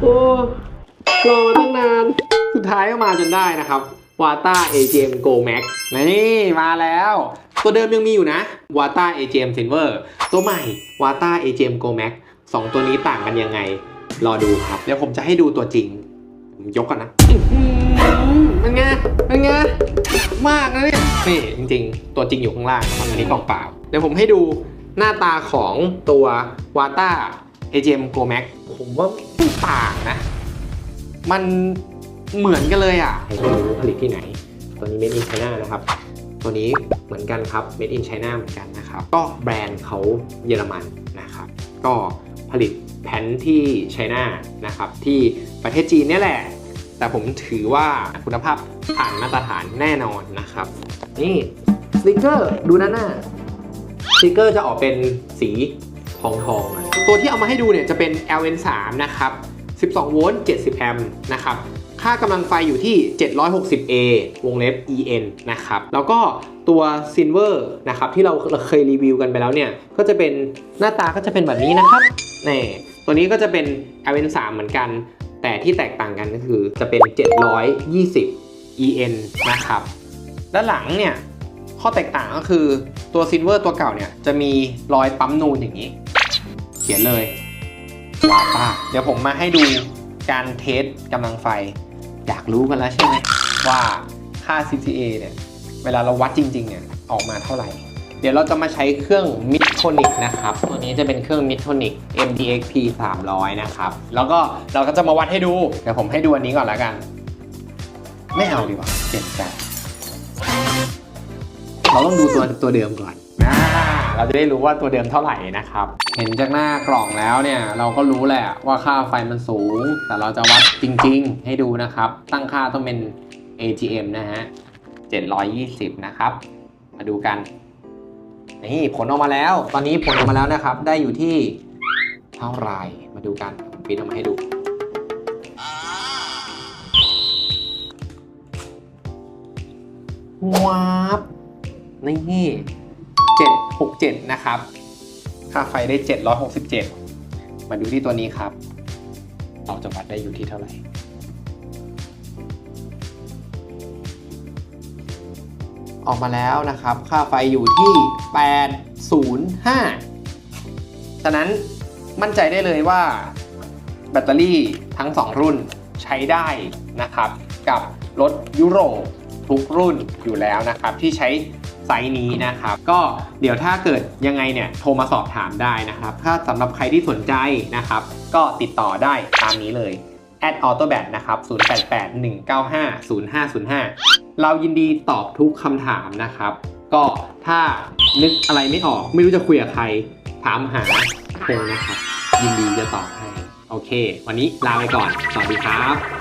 โอ้รอมาตั้งนาน สุดท้ายก็มาจนได้นะครับวาต้า AGM Go Max นี่มาแล้ว ตัวเดิมยังมีอยู่นะวาต้า AGM Silver ตัวใหม่วาต้า AGM Go Max สองตัวนี้ต่างกันยังไง รอดูครับ เดี๋ยวผมจะให้ดูตัวจริงผมยกก่อนนะอื้อหือเป็นไงเป็นไงมากนะเนี่ยนี่จริง ๆ ตัวจริงอยู่ข้างล่างนะครับอันนี้กล่องเปล่า เดี๋ยวผมให้ดูหน้าตาของตัววาต้า AGM Go Max ผมว่าไม่ต่างนะ มันเหมือนกันเลยอะให้ดูผลิตที่ไหน ตัวนี้ Made in China นะครับ ตัวนี้เหมือนกันครับ Made in China เหมือนกันนะครับ ก็แบรนด์เขาเยอรมันนะครับ ก็ผลิตแผ่นที่ไชน่านะครับ ที่ประเทศจีนเนี่ยแหละ แต่ผมถือว่าคุณภาพผ่านมาตรฐานแน่นอนนะครับ นี่สติกเกอร์ดูด้านน้าสติกเกอร์จะออกเป็นสี ทองทองๆอะตัวที่เอามาให้ดูเนี่ยจะเป็น LN3 นะครับ 12 โวลต์ 70 แอมป์นะครับ ค่ากำลังไฟอยู่ที่ 760A วงเล็บ EN นะครับ แล้วก็ตัว Silver นะครับที่เราเคยรีวิวกันไปแล้วเนี่ย ก็จะเป็นหน้าตาก็จะเป็นแบบนี้นะครับนี่ตัวนี้ก็จะเป็น LN3 เหมือนกัน แต่ที่แตกต่างกันก็คือจะเป็น 720 EN นะครับ ด้านหลังเนี่ยข้อแตกต่างก็คือตัว Silver ตัวเก่าเนี่ยจะมีรอยปั๊มนูนอย่างนี้ ขียนเลยว้าป้าเดี๋ยวผมมาให้ดูการเทสกำลังไฟ อยากรู้กันแล้วใช่ไหมว่าค่า CCA เนี่ย เวลาเราวัดจริงๆเนี่ยออกมาเท่าไหร่ เดี๋ยวเราจะมาใช้เครื่อง Midtonic นะครับ ตัวนี้จะเป็นเครื่อง Midtonic MDXP 300 นะครับ แล้วก็เราก็จะมาวัดให้ดู เดี๋ยวผมให้ดูอันนี้ก่อนแล้วกัน ไม่เอาดีกว่าเปลี่ยนใจเราต้องดูตัวตัวเดิมก่อนนะ เราจะได้รู้ว่าตัวเดิมเท่าไหร่นะครับ เห็นจากหน้ากล่องแล้วเนี่ยเราก็รู้แหละว่าค่าไฟมันสูง แต่เราจะวัดจริง ๆ ให้ดูนะครับ ตั้งค่าต้องเป็น AGM นะฮะ 720 นะครับ มาดูกัน นี่ผลออกมาแล้ว ตอนนี้ผลออกมาแล้วนะครับ ได้อยู่ที่เท่าไหร่ มาดูกันผมปริ้นออกมาให้ดูว้าบนี่ 767 นะครับ ค่าไฟได้ 767 มาดูที่ตัวนี้ครับ เราจะวัดได้อยู่ที่เท่าไหร่ ออกมาแล้วนะครับ ค่าไฟอยู่ที่ 805 ฉะนั้นมั่นใจได้เลยว่าแบตเตอรี่ทั้ง 2 รุ่นใช้ได้นะครับ กับรถยุโรปทุกรุ่นอยู่แล้วนะครับ ที่ใช้ ไซส์นี้นะครับ ก็เดี๋ยวถ้าเกิดยังไงเนี่ยโทรมาสอบถามได้นะครับ ถ้าสำหรับใครที่สนใจนะครับ ก็ติดต่อได้ตามนี้เลย a d autobat นะครับ 0881950505 เรายินดีตอบทุกคำถามนะครับ ก็ถ้านึกอะไรไม่ออก ไม่รู้จะคุยกับใคร ถามหาพงนะครับ ยินดีจะตอบให้ โอเค วันนี้ลาไปก่อน สวัสดีครับ